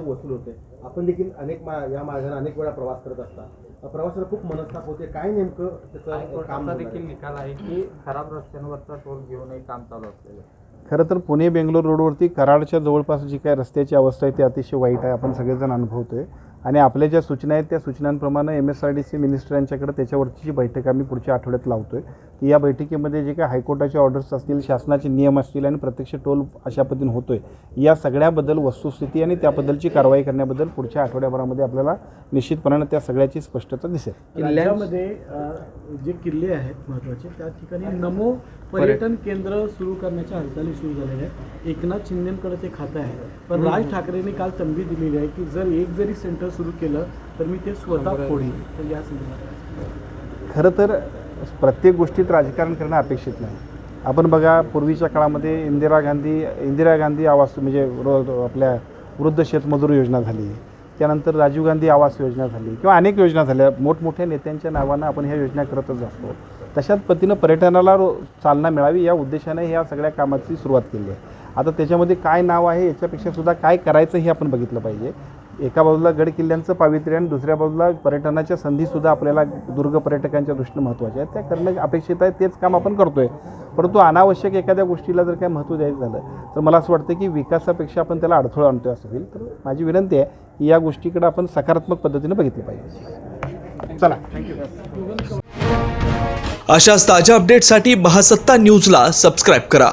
वसूल होते. आपण देखील अनेक मा या मार्गाने अनेक वेळा प्रवास करत असता. प्रवासाला खूप मनस्ताप होते. काय नेमकं त्याचं काम देखील? निकाल आहे की खराब रस्त्यांवरचा टोल घेऊनही काम चालू असलेलं. खरं तर पुणे बेंगलोर रोडवरती कराडच्या जवळपास जी काय रस्त्याची अवस्था आहे ती अतिशय वाईट आहे. आपण सगळेजण अनुभवतोय. आणि आपल्या ज्या सूचना आहेत त्या सूचनांप्रमाणे M S R D C minister यांच्याकडे त्याच्यावरची जी बैठक आम्ही पुढच्या आठवड्यात लावतोय. ती या बैठकीमध्ये जे काय हायकोर्टाचे ऑर्डर्स असतील शासनाचे नियम असतील आणि प्रत्यक्ष टोल अशा पद्धतीने होतोय या सगळ्याबद्दल वस्तुस्थिती आणि त्याबद्दलची कारवाई करण्याबद्दल पुढच्या आठवड्याभरामध्ये आपल्याला निश्चितपणाने त्या सगळ्याची स्पष्टता दिसेल. अ, जे किल्ले आहेत महत्त्वाचे त्या ठिकाणी नमो पर्यटन केंद्र सुरू करण्याच्या हालचाली सुरू झालेल्या आहेत. एकनाथ शिंदेकडे ते खातं आहे. पण राज ठाकरेंनी काल तंबी दिलेली आहे की जर एक जरी सेंटर सुरू केलं तर मी ते स्वतः फोडीन. तर या संदर्भात खरं तर प्रत्येक गोष्टीत राजकारण करणं अपेक्षित नाही. आपण बघा पूर्वीच्या काळामध्ये इंदिरा गांधी इंदिरा गांधी आवास म्हणजे आपल्या वृद्ध शेतमजूर योजना झाली. त्यानंतर राजीव गांधी आवास योजना झाली किंवा अनेक योजना झाल्या. मोठमोठ्या नेत्यांच्या नावानं आपण ह्या योजना करतच असतो. तशाच पद्धतीनं पर्यटनाला रो चालना मिळावी या उद्देशाने ह्या सगळ्या कामाची सुरुवात केली आहे. आता त्याच्यामध्ये काय नाव आहे याच्यापेक्षा सुद्धा काय करायचं हे आपण बघितलं पाहिजे. एका बाजूला गड किल्ल्यांचं पावित्र्य आणि दुसऱ्या बाजूला पर्यटनाच्या संधीसुद्धा आपल्याला दुर्ग पर्यटकांच्या दृष्टीनं महत्त्वाच्या आहेत. त्या करणं अपेक्षित आहे तेच काम आपण करतो आहे परंतु अनावश्यक एखाद्या गोष्टीला जर काय महत्त्व द्यायचं झालं तर मला असं वाटतं की विकासापेक्षा आपण त्याला अडथळा आहे असं होईल. तर माझी विनंती आहे की या गोष्टीकडे आपण सकारात्मक पद्धतीने बघितलं पाहिजे. चला. थँक्यू अशाच ताज्या अपडेटसाठी महासत्ता न्यूजला सबस्क्राईब करा.